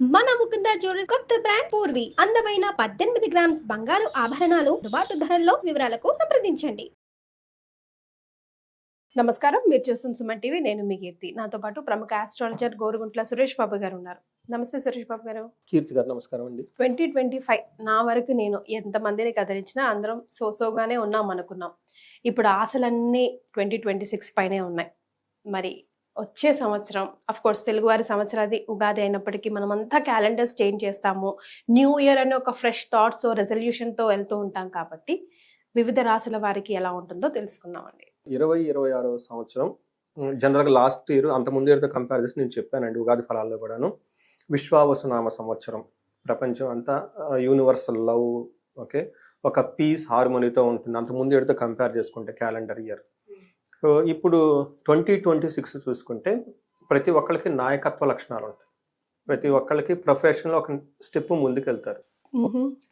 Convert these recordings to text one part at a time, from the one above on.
మన ముకుంద జ్యువెలర్స్ కొత్త బ్రాండ్ పూర్వి. అందమైన పద్దెనిమిది గ్రామ్స్ బంగారు ఆభరణాలు దుబాటు ధరల్లో వివరాలకు సంప్రదించండి. నమస్కారం. మీరు చూస్తున్న సుమన్ టీవీ. నేను మీ కీర్తి. నాతో పాటు ప్రముఖ ఆస్ట్రాలజర్ గోరుగుంట్ల సురేష్ బాబు గారు ఉన్నారు. నమస్తే సురేష్ బాబు గారు. కీర్తి గారు నమస్కారం అండి. Twenty twenty five. నా వరకు నేను ఎంతమందిని కదిలించినా అందరం సోసోగానే ఉన్నాం అనుకున్నాం. ఇప్పుడు ఆశలన్నీ ట్వంటీ ట్వంటీ సిక్స్ పైనే ఉన్నాయి. మరి వచ్చే సంవత్సరం అఫ్ కోర్స్ తెలుగువారి సంవత్సరాది ఉగాది అయినప్పటికీ మనమంతా క్యాలెండర్స్ చేంజ్ చేస్తాము. న్యూ ఇయర్ అనే ఒక ఫ్రెష్ థాట్స్ రెజల్యూషన్తో వెళ్తూ ఉంటాం కాబట్టి వివిధ రాశుల వారికి ఎలా ఉంటుందో తెలుసుకుందామండి. ఇరవై ఇరవై ఆరో సంవత్సరం జనరల్గా లాస్ట్ ఇయర్ అంత ఇయర్తో కంపేర్ చేసి నేను చెప్పానండి ఉగాది ఫలాల్లో కూడాను. విశ్వావసునామ సంవత్సరం ప్రపంచం అంతా యూనివర్సల్ లవ్ ఓకే ఒక పీస్ హార్మోనీతో ఉంటుంది. అంత ఇయర్తో కంపేర్ చేసుకుంటే క్యాలెండర్ ఇయర్ సో ఇప్పుడు ట్వంటీ ట్వంటీ సిక్స్ చూసుకుంటే ప్రతి ఒక్కరికి నాయకత్వ లక్షణాలు ఉంటాయి. ప్రతి ఒక్కరికి ప్రొఫెషన్లో ఒక స్టెప్ ముందుకు వెళ్తారు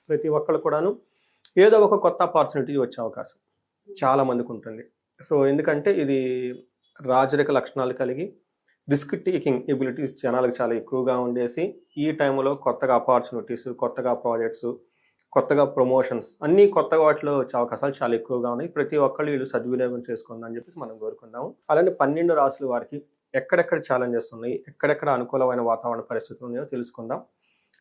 ప్రతి ఒక్కరు కూడాను ఏదో ఒక కొత్త ఆపర్చునిటీ వచ్చే అవకాశం చాలా మందికి ఉంటుంది. సో ఎందుకంటే ఇది రాజరిక లక్షణాలు కలిగి రిస్క్ టేకింగ్ ఎబిలిటీస్ జనాలకు చాలా ఎక్కువగా ఉండేసి ఈ టైంలో కొత్తగా ఆపర్చునిటీస్ కొత్తగా ప్రాజెక్ట్స్ కొత్తగా ప్రమోషన్స్. అన్ని కొత్తగా వాటిలో వచ్చే అవకాశాలు చాలా ఎక్కువగా ఉన్నాయి. ప్రతి ఒక్కళ్ళు వీళ్ళు సద్వినియోగం చేసుకుందాం అని చెప్పేసి మనం కోరుకుందాం అలానే పన్నెండు రాసుల వారికి ఎక్కడెక్కడ ఛాలెంజెస్ ఉన్నాయి ఎక్కడెక్కడ అనుకూలమైన వాతావరణ పరిస్థితులు ఉన్నాయో తెలుసుకుందాం.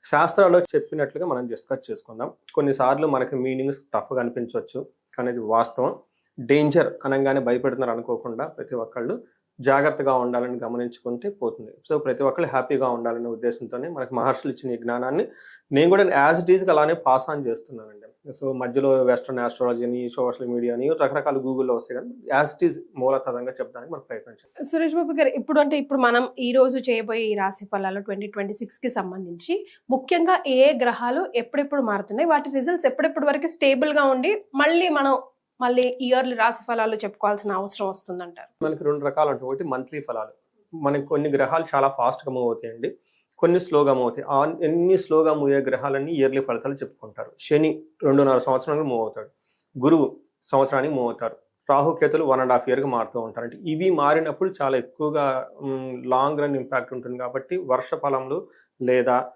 శాస్త్రాల్లో చెప్పినట్లుగా మనం డిస్కస్ చేసుకుందాం. కొన్నిసార్లు మనకి మీనింగ్స్ టఫ్గా అనిపించవచ్చు కానీ ఇది వాస్తవం. డేంజర్ అనగానే భయపెడుతున్నారు అనుకోకుండా ప్రతి ఒక్కళ్ళు. జాగ్రత్తగా ఉండాలని గమనించుకుంటే పోతుంది. సో ప్రతి ఒక్కళ్ళు హ్యాపీగా ఉండాలనే ఉద్దేశంతోనే మనకు మహర్షులు ఇచ్చిన ఈ జ్ఞానాన్ని నేను కూడా యాజ్ ఇట్ ఈస్గా అలానే పాస్ ఆన్ చేస్తున్నానండి. సో మధ్యలో వెస్ట్రన్ ఆస్ట్రాలజీని సోషల్ మీడియా అని రకరకాల గూగుల్లో వస్తాయి కానీ యాజ్ ఇట్ ఈస్ మూలతరంగా చెప్పడానికి మనం ప్రయత్నించాం సురేష్ బాబు గారు ఇప్పుడు అంటే ఇప్పుడు మనం ఈ రోజు చేయబోయే ఈ రాశి ఫలాలు ట్వంటీ ట్వంటీ సిక్స్కి సంబంధించి ముఖ్యంగా ఏ గ్రహాలు ఎప్పుడెప్పుడు మారుతున్నాయి వాటి రిజల్ట్స్ ఎప్పుడెప్పుడు వరకు స్టేబుల్గా ఉండి మళ్ళీ మనం మళ్ళీ ఇయర్లీ రాశి ఫలాలు చెప్పుకోవాల్సిన అవసరం వస్తుందంటారు. మనకి రెండు రకాలు ఉంటాయి. ఒకటి మంత్లీ ఫలాలు. మనకి కొన్ని గ్రహాలు చాలా ఫాస్ట్గా మూవ్ అవుతాయండి. కొన్ని స్లోగా మూవ్ అవుతాయి. ఎన్ని స్లోగా మూవ్ అయ్యే గ్రహాలన్నీ ఇయర్లీ ఫలితాలు చెప్పుకుంటారు. శని రెండున్నర సంవత్సరానికి మూవ్ అవుతాడు. గురువు సంవత్సరానికి మూవ్ అవుతారు. రాహుకేతులు వన్ అండ్ హాఫ్ ఇయర్కి మారుతూ ఉంటారు. అంటే ఇవి మారినప్పుడు చాలా ఎక్కువగా లాంగ్ రన్ ఇంపాక్ట్ ఉంటుంది కాబట్టి వర్ష ఫలంలో లేదా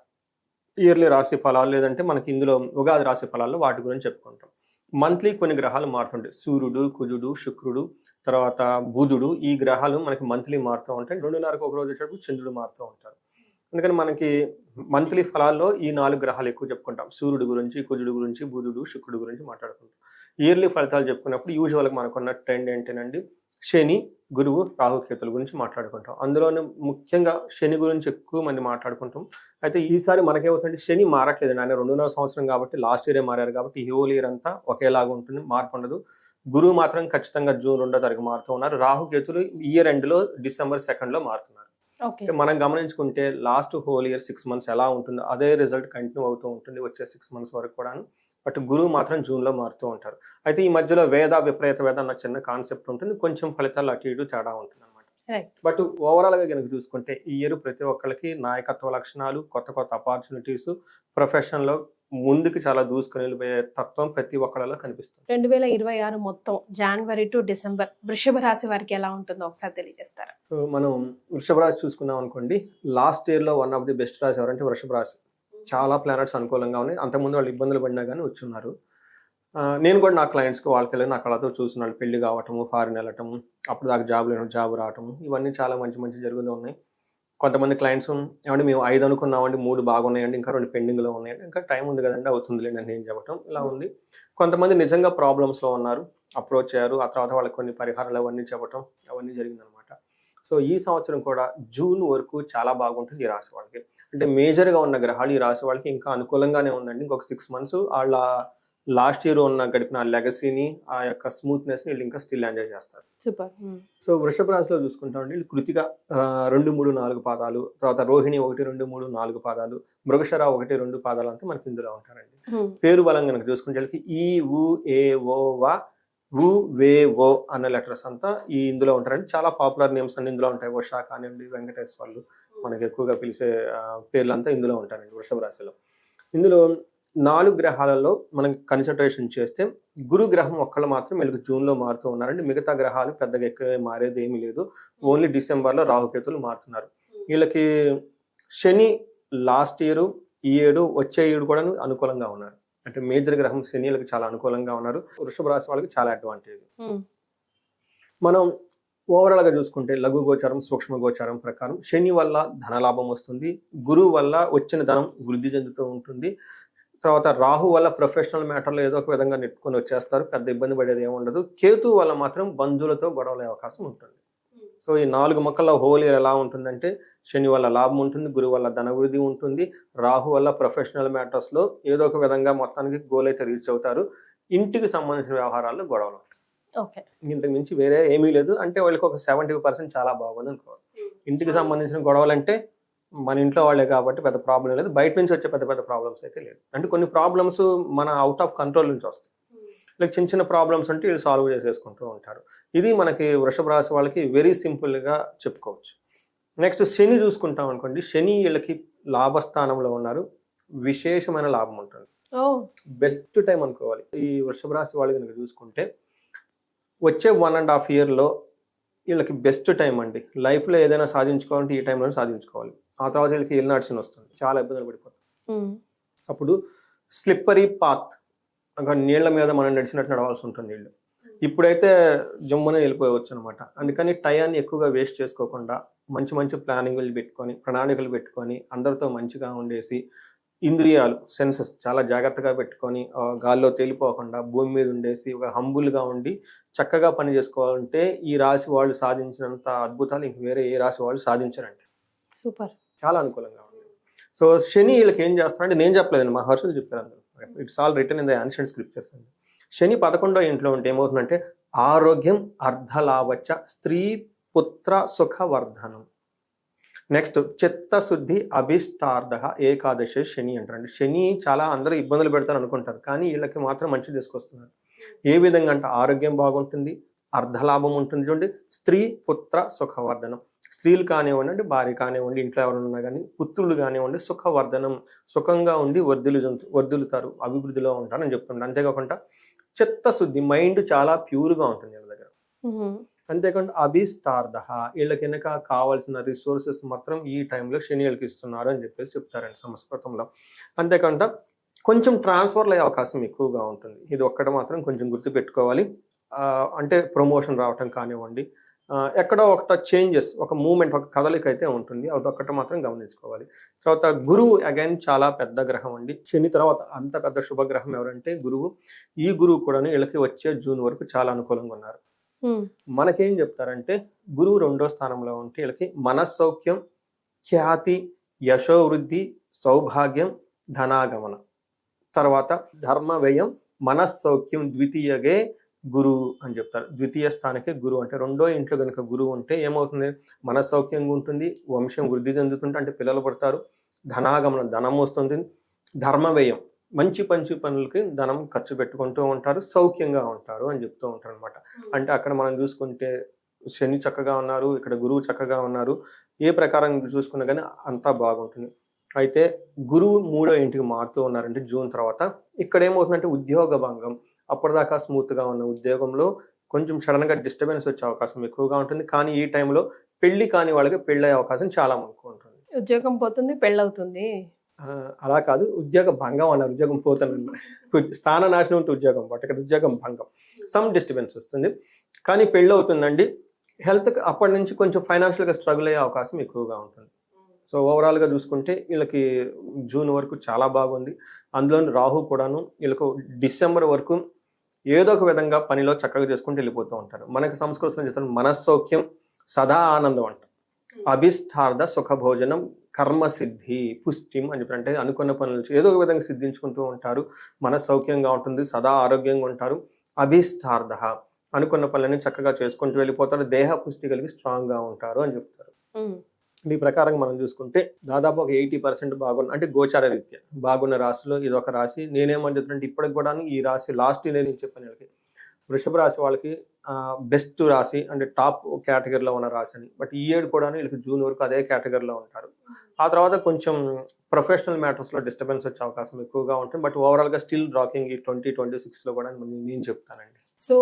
ఇయర్లీ రాశి ఫలాలు లేదంటే మనకి ఇందులో ఉగాది రాశి ఫలాల్లో వాటి గురించి చెప్పుకుంటాం. మంత్లీ కొన్ని గ్రహాలు మారుతుంటాయి. సూర్యుడు కుజుడు శుక్రుడు తర్వాత బుధుడు ఈ గ్రహాలు మనకి మంత్లీ మారుతూ ఉంటాయి. రెండున్నరకు ఒక రోజు వచ్చేటప్పుడు చంద్రుడు మారుతూ ఉంటారు అందుకని మనకి మంత్లీ ఫలాల్లో ఈ నాలుగు గ్రహాలు ఎక్కువ చెప్పుకుంటాం. సూర్యుడు గురించి కుజుడు గురించి బుధుడు శుక్రుడు గురించి మాట్లాడుకుంటాం. ఇయర్లీ ఫలితాలు చెప్పుకున్నప్పుడు యూజువల్గా మనకున్న ట్రెండ్ ఏంటంటే శని గురువు రాహుకేతుల గురించి మాట్లాడుకుంటాం. అందులోనే ముఖ్యంగా శని గురించి ఎక్కువ మంది మాట్లాడుకుంటాం. అయితే ఈసారి మనకేమవుతుందంటే శని మారట్లేదు ఆయన రెండున్నర సంవత్సరం కాబట్టి లాస్ట్ ఇయరే మారారు కాబట్టి ఈ హోల్ ఇయర్ అంతా ఒకేలాగా ఉంటుంది మార్పు ఉండదు. గురువు మాత్రం ఖచ్చితంగా జూన్ రెండో తారీఖు మారుతూ ఉన్నారు. రాహుకేతులు ఇయర్ ఎండ్లో డిసెంబర్ సెకండ్లో మారుతున్నారు. మనం గమనించుకుంటే last whole year six months ఎలా ఉంటుందో అదే రిజల్ట్ కంటిన్యూ అవుతూ ఉంటుంది వచ్చే సిక్స్ మంత్స్ వరకు కూడా బట్ గురువు మాత్రం జూన్లో మారుతూ ఉంటారు. అయితే ఈ మధ్యలో వేద విపరీత వేద అన్న చిన్న కాన్సెప్ట్ ఉంటుంది. కొంచెం ఫలితాలు అటు ఇటు తేడా ఉంటుంది అనమాట. బట్ ఓవరాల్గా కనుక చూసుకుంటే ఈ ఇయర్ ప్రతి ఒక్కరికి నాయకత్వ లక్షణాలు కొత్త కొత్త ఆపర్చునిటీస్ ప్రొఫెషన్లో ముందుకు చాలా దూసుకొని వెళ్ళిపోయే తత్వం ప్రతి ఒక్కళ్ళలో కనిపిస్తుంది. రెండు వేల ఇరవై ఆరు మొత్తం జనవరి టు డిసెంబర్ వృషభ రాశి వారికి ఎలా ఉంటుందో ఒకసారి తెలియజేస్తారా? మనం వృషభ రాశి చూసుకున్నాం అనుకోండి లాస్ట్ ఇయర్లో వన్ ఆఫ్ ది బెస్ట్ రాశి ఎవరంటే వృషభ రాశి. చాలా ప్లానెట్స్ అనుకూలంగా ఉన్నాయి. అంతకుముందు వాళ్ళు ఇబ్బందులు పడినా కానీ వచ్చున్నారు. నేను కూడా నా క్లయింట్స్కి వాళ్ళకి వెళ్ళి నా కళతో చూసిన వాళ్ళు పెళ్ళి కావటము ఫారిన్ వెళ్ళటము అప్పుడు దాకా జాబ్ లేని జాబ్ రావటము ఇవన్నీ చాలా మంచి మంచి జరుగుతూ ఉన్నాయి. కొంతమంది క్లయింట్స్ ఏమంటే మేము ఐదు అనుకున్నామండి మూడు బాగున్నాయండి ఇంకా రెండు పెండింగ్లో ఉన్నాయండి ఇంకా టైం ఉంది కదండి అవుతుందిలేండి అని నేను చెప్పటం ఇలా ఉంది. కొంతమంది నిజంగా ప్రాబ్లమ్స్లో ఉన్నారు అప్రోచ్ అయ్యారు ఆ తర్వాత వాళ్ళకి కొన్ని పరిహారాలు అవన్నీ చెప్పటం అవన్నీ జరిగిందనమాట సో ఈ సంవత్సరం కూడా జూన్ వరకు చాలా బాగుంటుంది ఈ రాశి వాళ్ళకి. అంటే మేజర్గా ఉన్న గ్రహాలు ఈ రాశి వాళ్ళకి ఇంకా అనుకూలంగానే ఉందండి. ఇంకొక సిక్స్ మంత్స్ వాళ్ళ లాస్ట్ ఇయర్ ఉన్న గడిపిన లెగసీని ఆ యొక్క స్మూత్నెస్ని వీళ్ళు ఇంకా స్టిల్ ఎంజాయ్ చేస్తారు. సూపర్ సో వృషభ రాశిలో చూసుకుంటామండి వీళ్ళు కృతిక రెండు మూడు నాలుగు పాదాలు తర్వాత రోహిణి ఒకటి రెండు మూడు నాలుగు పాదాలు మృగశర ఒకటి రెండు పాదాలు అంతా మనకి ఇందులో ఉంటారండి. పేరు బలం కనుక చూసుకుంటే వీళ్ళకి ఈ ఉ ఏ ఓ వా వు వే ఓ అనే లెటర్స్ అంతా ఈ ఇందులో ఉంటారండి. చాలా పాపులర్ నేమ్స్ అన్ని ఇందులో ఉంటాయి. ఉషా కానివ్వండి వెంకటేశ్వర్లు మనకి ఎక్కువగా పిలిచే పేర్లు పేర్లంతా ఇందులో ఉంటారండి వృషభ రాశిలో. ఇందులో నాలుగు గ్రహాలలో మనం కన్సన్ట్రేషన్ చేస్తే గురు గ్రహం ఒక్కళ్ళు మాత్రం వీళ్ళకి జూన్లో మారుతూ ఉన్నారండి. మిగతా గ్రహాలు పెద్దగా ఎక్కువ మారేది ఏమీ లేదు. ఓన్లీ డిసెంబర్లో రాహుకేతులు మారుతున్నారు. వీళ్ళకి శని లాస్ట్ ఇయర్ ఈ ఏడు వచ్చే ఏడు కూడా అనుకూలంగా ఉన్నారు. అంటే మేజర్ గ్రహం శనిలకు చాలా అనుకూలంగా ఉన్నారు. వృషభ రాశి వాళ్ళకి చాలా అడ్వాంటేజ్ ఉమ్, మనం ఓవరాల్గా చూసుకుంటే లఘు గోచారం సూక్ష్మ గోచారం ప్రకారం శని వల్ల ధనలాభం వస్తుంది. గురువు వల్ల వచ్చిన ధనం వృద్ధి చెందుతూ ఉంటుంది. తర్వాత రాహు వల్ల ప్రొఫెషనల్ మ్యాటర్లో ఏదో ఒక విధంగా నెట్టుకొని వచ్చేస్తారు. పెద్ద ఇబ్బంది పడేది ఏమి ఉండదు. కేతు వల్ల మాత్రం బంధువులతో గొడవలే అవకాశం ఉంటుంది. సో ఈ నాలుగు మొక్కల హోల్ ఇయర్ ఎలా ఉంటుందంటే శని వల్ల లాభం ఉంటుంది గురువు వల్ల ధన వృద్ధి ఉంటుంది రాహు వల్ల ప్రొఫెషనల్ మ్యాటర్స్లో ఏదో ఒక విధంగా మొత్తానికి గోల్ అయితే రీచ్ అవుతారు. ఇంటికి సంబంధించిన వ్యవహారాల్లో గొడవలు ఓకే. ఇంతకు మించి వేరే ఏమీ లేదు. అంటే వాళ్ళకి ఒక సెవెంటీ పర్సెంట్ చాలా బాగుంది అనుకోవాలి. ఇంటికి సంబంధించిన గొడవలు అంటే మన ఇంట్లో వాళ్ళే కాబట్టి పెద్ద ప్రాబ్లం లేదు. బయట నుంచి వచ్చే పెద్ద పెద్ద ప్రాబ్లమ్స్ అయితే లేదు. అంటే కొన్ని ప్రాబ్లమ్స్ మన అవుట్ ఆఫ్ కంట్రోల్ నుంచి వస్తాయి. లైక్ చిన్న చిన్న ప్రాబ్లమ్స్ అంటే వీళ్ళు సాల్వ్ చేసేసుకుంటూ ఉంటారు. ఇది మనకి వృషభ రాశి వాళ్ళకి వెరీ సింపుల్గా చెప్పుకోవచ్చు. నెక్స్ట్ శని చూసుకుంటాం అనుకోండి. శని వీళ్ళకి లాభస్థానంలో ఉన్నారు. విశేషమైన లాభం ఉంటుంది. బెస్ట్ టైం అనుకోవాలి. ఈ వృషభ రాశి వాళ్ళు కనుక చూసుకుంటే వచ్చే వన్ అండ్ హాఫ్ ఇయర్లో వీళ్ళకి బెస్ట్ టైం అండి. లైఫ్లో ఏదైనా సాధించుకోవాలంటే ఈ టైంలో సాధించుకోవాలి. ఆ తర్వాత వీళ్ళకి ఏలినాడ్సిన వస్తుంది. చాలా ఇబ్బందులు పడిపోతుంది అప్పుడు స్లిప్పరీ పాత్ ఇంకా నీళ్ళ మీద మనం నడిచినట్టు నడవాల్సి ఉంటుంది వీళ్ళు ఇప్పుడైతే జమ్మునే వెళ్ళిపోవచ్చు అనమాట అందుకని టయాన్ని ఎక్కువగా వేస్ట్ చేసుకోకుండా మంచి మంచి ప్లానింగ్లు పెట్టుకొని ప్రణాళికలు పెట్టుకొని అందరితో మంచిగా ఉండేసి ఇంద్రియాలు సెన్సెస్ చాలా జాగ్రత్తగా పెట్టుకొని గాల్లో తేలిపోకుండా భూమి మీద ఉండేసి ఒక హంబుల్గా ఉండి చక్కగా పని చేసుకోవాలంటే ఈ రాశి వాళ్ళు సాధించినంత అద్భుతాలు ఇంక వేరే ఏ రాశి వాళ్ళు సాధించరండి. సూపర్. చాలా అనుకూలంగా ఉంది. సో శని వీళ్ళకి ఏం చేస్తారంటే నేను చెప్పలేదండి మా హర్షులు చెప్పారు అందరూ it's all return in the ancient scriptures అండి శని పదకొండో ఇంట్లో ఉంటే ఏమవుతుందంటే ఆరోగ్యం అర్ధలావచ్చ స్త్రీ పుత్ర సుఖవర్ధనం. నెక్స్ట్ చిత్తశుద్ధి అభిష్టార్థ ఏకాదశి శని అంటారండి. శని చాలా అందరూ ఇబ్బందులు పెడతారు అనుకుంటారు కానీ వీళ్ళకి మాత్రం మంచి తీసుకొస్తున్నారు. ఏ విధంగా అంటే ఆరోగ్యం బాగుంటుంది అర్ధలాభం ఉంటుంది చూడండి స్త్రీ పుత్ర సుఖవర్ధనం. స్త్రీలు కానివ్వండి అంటే భార్య కానివ్వండి ఇంట్లో ఎవరైనా ఉన్నా కానీ పుత్రులు కానివ్వండి సుఖవర్ధనం సుఖంగా ఉండి వర్ధులు వర్ధులుతారు అభివృద్ధిలో ఉంటారు అని చెప్తుంటారు అంతేకాకుండా చిత్తశుద్ధి మైండ్ చాలా ప్యూర్గా ఉంటుంది వీళ్ళ దగ్గర. అంతేకాకుండా అభిష్టార్థ వీళ్ళకి వెనక కావాల్సిన రిసోర్సెస్ మాత్రం ఈ టైంలో శనియులకి ఇస్తున్నారు అని చెప్పేసి చెప్తారండి సంస్కృతంలో. అంతేకాకుండా కొంచెం ట్రాన్స్ఫర్లు అయ్యే అవకాశం ఎక్కువగా ఉంటుంది. ఇది ఒక్కటి మాత్రం కొంచెం గుర్తుపెట్టుకోవాలి. అంటే ప్రమోషన్ రావటం కానివ్వండి ఎక్కడో ఒకట చేంజెస్ ఒక మూమెంట్ ఒక కదలిక అయితే ఉంటుంది. అదొక్కటి మాత్రం గమనించుకోవాలి. తర్వాత గురువు అగైన్ చాలా పెద్ద గ్రహం అండి. శని తర్వాత అంత పెద్ద శుభగ్రహం ఎవరంటే గురువు. ఈ గురువు కూడా వీళ్ళకి వచ్చే జూన్ వరకు చాలా అనుకూలంగా ఉన్నారు. మనకేం చెప్తారంటే గురువు రెండో స్థానంలో ఉంటే వీళ్ళకి మనస్సౌఖ్యం ఖ్యాతి యశోవృద్ధి సౌభాగ్యం ధనాగమన. తర్వాత ధర్మ వ్యయం మనస్సౌఖ్యం ద్వితీయగే గురువు అని చెప్తారు. ద్వితీయ స్థానకే గురువు అంటే రెండో ఇంట్లో కనుక గురువు ఉంటే ఏమవుతుంది? మనస్సౌఖ్యంగా ఉంటుంది వంశం వృద్ధి చెందుతుంటే అంటే పిల్లలు పడతారు ధనాగమనం ధనం వస్తుంది ధర్మ వ్యయం. మంచి మంచి పనులకి ధనం ఖర్చు పెట్టుకుంటూ ఉంటారు సౌఖ్యంగా ఉంటారు అని చెప్తూ ఉంటారు అనమాట అంటే అక్కడ మనం చూసుకుంటే శని చక్కగా ఉన్నారు ఇక్కడ గురువు చక్కగా ఉన్నారు ఏ ప్రకారం చూసుకున్నా కానీ అంతా బాగుంటుంది. అయితే గురువు మూడో ఇంటికి మారుతూ ఉన్నారంటే జూన్ తర్వాత. ఇక్కడ ఏమవుతుందంటే ఉద్యోగ భంగం. అప్పటిదాకా స్మూత్గా ఉన్న ఉద్యోగంలో కొంచెం సడన్గా డిస్టర్బెన్స్ వచ్చే అవకాశం ఎక్కువగా ఉంటుంది. కానీ ఈ టైంలో పెళ్ళి కాని వాళ్ళకి పెళ్ళి అయ్యే అవకాశం చాలా ఎక్కువ ఉంటుంది. ఉద్యోగం పోతుంది పెళ్ళవుతుంది. ఆ, అలా కాదు. ఉద్యోగ భంగం అన్నారు. ఉద్యోగం పోతానన్న. స్థాన నాశనం ఉంటే ఉద్యోగం. బట్ ఇక్కడ ఉద్యోగం భంగం. సమ్ డిస్టర్బెన్స్ వస్తుంది. కానీ పెళ్ళి అవుతుందండి హెల్త్ అప్పటి నుంచి కొంచెం ఫైనాన్షియల్గా స్ట్రగుల్ అయ్యే అవకాశం ఎక్కువగా ఉంటుంది. సో ఓవరాల్గా చూసుకుంటే వీళ్ళకి జూన్ వరకు చాలా బాగుంది. అందులో రాహు కూడాను వీళ్ళకు డిసెంబర్ వరకు ఏదో ఒక విధంగా పనిలో చక్కగా చేసుకుంటూ వెళ్ళిపోతూ ఉంటారు. మనకి సంస్కృతంలో చెప్తారు మనస్సౌఖ్యం సదా ఆనందం అంట. అభిష్టార్థ సుఖభోజనం కర్మ సిద్ధి పుష్టిం అని చెప్పి అంటే అనుకున్న పనులు ఏదో ఒక విధంగా సిద్ధించుకుంటూ ఉంటారు. మన సౌఖ్యంగా ఉంటుంది సదా ఆరోగ్యంగా ఉంటారు. అభిష్టార్థ అనుకున్న పనులన్నీ చక్కగా చేసుకుంటూ వెళ్ళిపోతారు. దేహ పుష్టి కలిగి స్ట్రాంగ్గా ఉంటారు అని చెప్తారు. మీ ఈ ప్రకారం మనం చూసుకుంటే దాదాపు ఒక ఎయిటీ పర్సెంట్ బాగున్న అంటే గోచార రీత్యా బాగున్న రాశిలో ఇది ఒక రాశి. నేనేమని చెప్తుంటే ఇప్పటికి కూడా ఈ రాశి లాస్ట్ ఇయర్ నేను చెప్పాను వీళ్ళకి. వృషభ రాశి వాళ్ళకి బెస్ట్ రాశి అంటే టాప్ కేటగిరీలో ఉన్న రాశి అని. బట్ ఈ ఏడు కూడా వీళ్ళకి జూన్ వరకు అదే కేటగిరీలో ఉంటారు. ఆ తర్వాత కొంచెం ప్రొఫెషనల్ మ్యాటర్స్లో డిస్టర్బెన్స్ వచ్చే అవకాశం ఎక్కువగా ఉంటుంది. బట్ ఓవరాల్గా స్టిల్ డ్రాకింగ్ ఈ ట్వంటీ ట్వంటీ సిక్స్లో కూడా నేను నేను చెప్తానండి. సో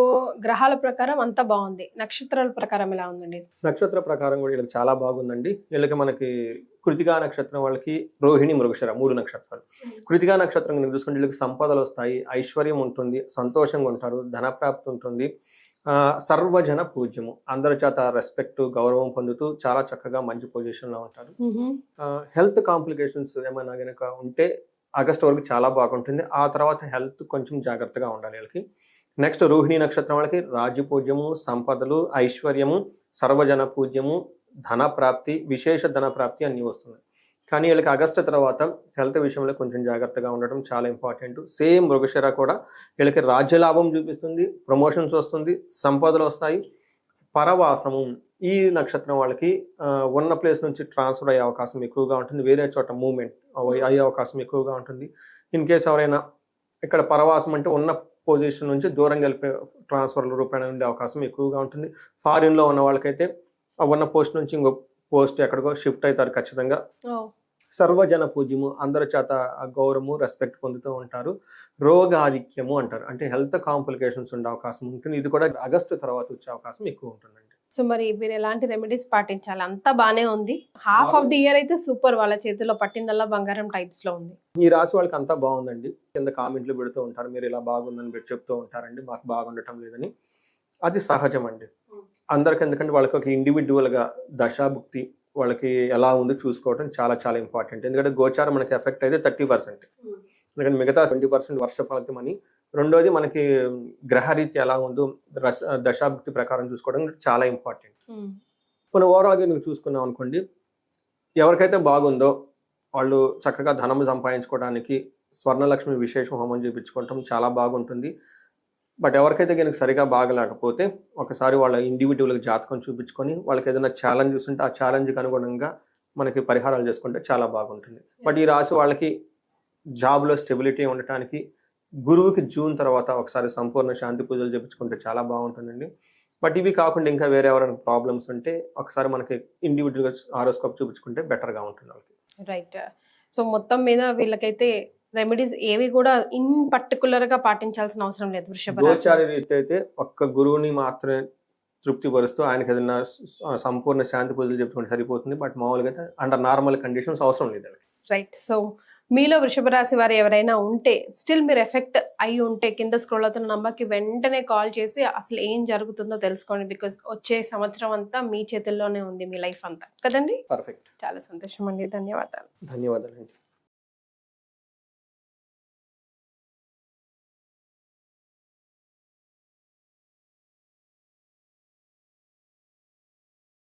గ్రహాల ప్రకారం అంతా బాగుంది. నక్షత్రాల ప్రకారం ఎలా ఉందండి? నక్షత్ర ప్రకారం కూడా వీళ్ళకి చాలా బాగుందండి. వీళ్ళకి మనకి కృతికా నక్షత్రం వాళ్ళకి రోహిణి మృగశిర మూడు నక్షత్రాలు. కృతికా నక్షత్రం కనుక చూసుకుంటే వీళ్ళకి సంపదలు వస్తాయి ఐశ్వర్యం ఉంటుంది సంతోషంగా ఉంటారు ధనప్రాప్తి ఉంటుంది. సర్వజన పూజ్యము. అందరి చేత రెస్పెక్ట్ గౌరవం పొందుతూ చాలా చక్కగా మంచి పొజిషన్లో ఉంటారు. హెల్త్ కాంప్లికేషన్స్ ఏమైనా కనుక ఉంటే ఆగస్ట్ వరకు చాలా బాగుంటుంది. ఆ తర్వాత హెల్త్ కొంచెం జాగ్రత్తగా ఉండాలి వీళ్ళకి. నెక్స్ట్ రోహిణి నక్షత్రం వాళ్ళకి రాజ్యపూజ్యము సంపదలు ఐశ్వర్యము సర్వజన పూజ్యము ధన ప్రాప్తి విశేష ధన ప్రాప్తి అన్నీ వస్తున్నాయి. కానీ వీళ్ళకి ఆగస్టు తర్వాత హెల్త్ విషయంలో కొంచెం జాగ్రత్తగా ఉండటం చాలా ఇంపార్టెంట్. సేమ్ మృగశిర కూడా వీళ్ళకి రాజ్యలాభం చూపిస్తుంది ప్రమోషన్స్ వస్తుంది సంపదలు వస్తాయి. పరవాసము ఈ నక్షత్రం వాళ్ళకి ఉన్న ప్లేస్ నుంచి ట్రాన్స్ఫర్ అయ్యే అవకాశం ఎక్కువగా ఉంటుంది. వేరే చోట మూమెంట్ అయ్యే అవకాశం ఎక్కువగా ఉంటుంది. ఇన్ కేస్ ఎవరైనా ఇక్కడ పరవాసం అంటే ఉన్న పొజిషన్ నుంచి దూరం వెళ్ళిపోయే ట్రాన్స్ఫర్ల రూపాయన ఉండే అవకాశం ఎక్కువగా ఉంటుంది. ఫారిన్లో ఉన్న వాళ్ళకైతే ఉన్న పోస్ట్ నుంచి ఇంకో పోస్ట్ ఎక్కడికో షిఫ్ట్ అవుతారు ఖచ్చితంగా. సర్వజన పూజ్యము అందరి చేత గౌరవము రెస్పెక్ట్ పొందుతూ ఉంటారు. రోగాధిక్యము అంటారు. అంటే హెల్త్ కాంప్లికేషన్స్ ఉండే అవకాశం ఉంటుంది. ఇది కూడా ఆగస్టు తర్వాత వచ్చే అవకాశం ఎక్కువ ఉంటుందండి. సో మరి మీరు ఎలాంటి రెమెడీస్ పాటించాలి? అంతా బానే ఉంది. హాఫ్ ఆఫ్ ది ఇయర్ అయితే సూపర్ వాళ్ళ చేతిలో పట్టిందల్లా బంగారం టైప్స్లో ఉంది. ఈ రాశి వాళ్ళకి అంతా బాగుందండి. కింద కామెంట్లు పెడుతూ ఉంటారు. మీరు ఇలా బాగుందని పెట్టి చెప్తూ ఉంటారండి. మాకు బాగుండటం లేదని. అది సహజం అండి అందరికి ఎందుకంటే వాళ్ళకి ఒక individual గా దశాభుక్తి వాళ్ళకి ఎలా ఉందో చూసుకోవడం చాలా చాలా ఇంపార్టెంట్ ఎందుకంటే గోచారం మనకి ఎఫెక్ట్ అయితే థర్టీ పర్సెంట్ ఎందుకంటే మిగతా ట్వంటీ పర్సెంట్ వర్ష ఫలితం అని రెండోది మనకి గ్రహరీతి ఎలా ఉందో రస దశాభుక్తి ప్రకారం చూసుకోవడం చాలా ఇంపార్టెంట్ మనం ఓవరాల్గా నువ్వు చూసుకున్నాం అనుకోండి. ఎవరికైతే బాగుందో వాళ్ళు చక్కగా ధనం సంపాదించుకోవడానికి స్వర్ణలక్ష్మి విశేష హోమం చేయించుకోవటం చాలా బాగుంటుంది. బట్ ఎవరికైతే కనుక సరిగా బాగలేకపోతే ఒకసారి వాళ్ళ ఇండివిజువల్గా జాతకం చూపించుకొని వాళ్ళకి ఏదైనా ఛాలెంజెస్ ఉంటే ఆ ఛాలెంజ్కి అనుగుణంగా మనకి పరిహారాలు చేసుకుంటే చాలా బాగుంటుంది. బట్ ఈ రాశి వాళ్ళకి జాబ్లో స్టెబిలిటీ ఉండటానికి గురువుకి జూన్ తర్వాత ఒకసారి సంపూర్ణ శాంతి పూజలు చేపించుకుంటే చాలా బాగుంటుందండి. బట్ ఇవి కాకుండా ఇంకా వేరే ఎవరైనా ప్రాబ్లమ్స్ ఉంటే ఒకసారి మనకి ఇండివిజువల్గా ఆరోస్కోప్ చూపించుకుంటే బెటర్గా ఉంటుంది వాళ్ళకి. రైట్ సో మొత్తం మీద వీళ్ళకైతే రెమెడీస్ ఏవి కూడా ఇన్ పర్టికులర్గా పాటించాల్సిన అవసరం లేదు వృషభ రాశి. గోచారి రీతి అయితే ఒక్క గురువుని మాత్రమే తృప్తి పరుస్తూ ఆయనకి ఏదైనా సంపూర్ణ శాంతి పూజలు చెప్పుకుంటే సరిపోతుంది. బట్ మామూలుగా అయితే అండర్ నార్మల్ కండిషన్స్ అవసరం లేదు. రైట్ సో మీలో వృషభ రాశి వారు ఎవరైనా ఉంటే స్టిల్ మీరు ఎఫెక్ట్ అయి ఉంటే కింద స్క్రోల్ అవుతున్న నంబర్కి వెంటనే కాల్ చేసి అసలు ఏం జరుగుతుందో తెలుసుకోండి బికాస్ వచ్చే సంవత్సరం అంతా మీ చేతుల్లోనే ఉంది మీ లైఫ్ అంతా. కదండి? పర్ఫెక్ట్ చాలా సంతోషం అండి ధన్యవాదాలు. ధన్యవాదాలండి.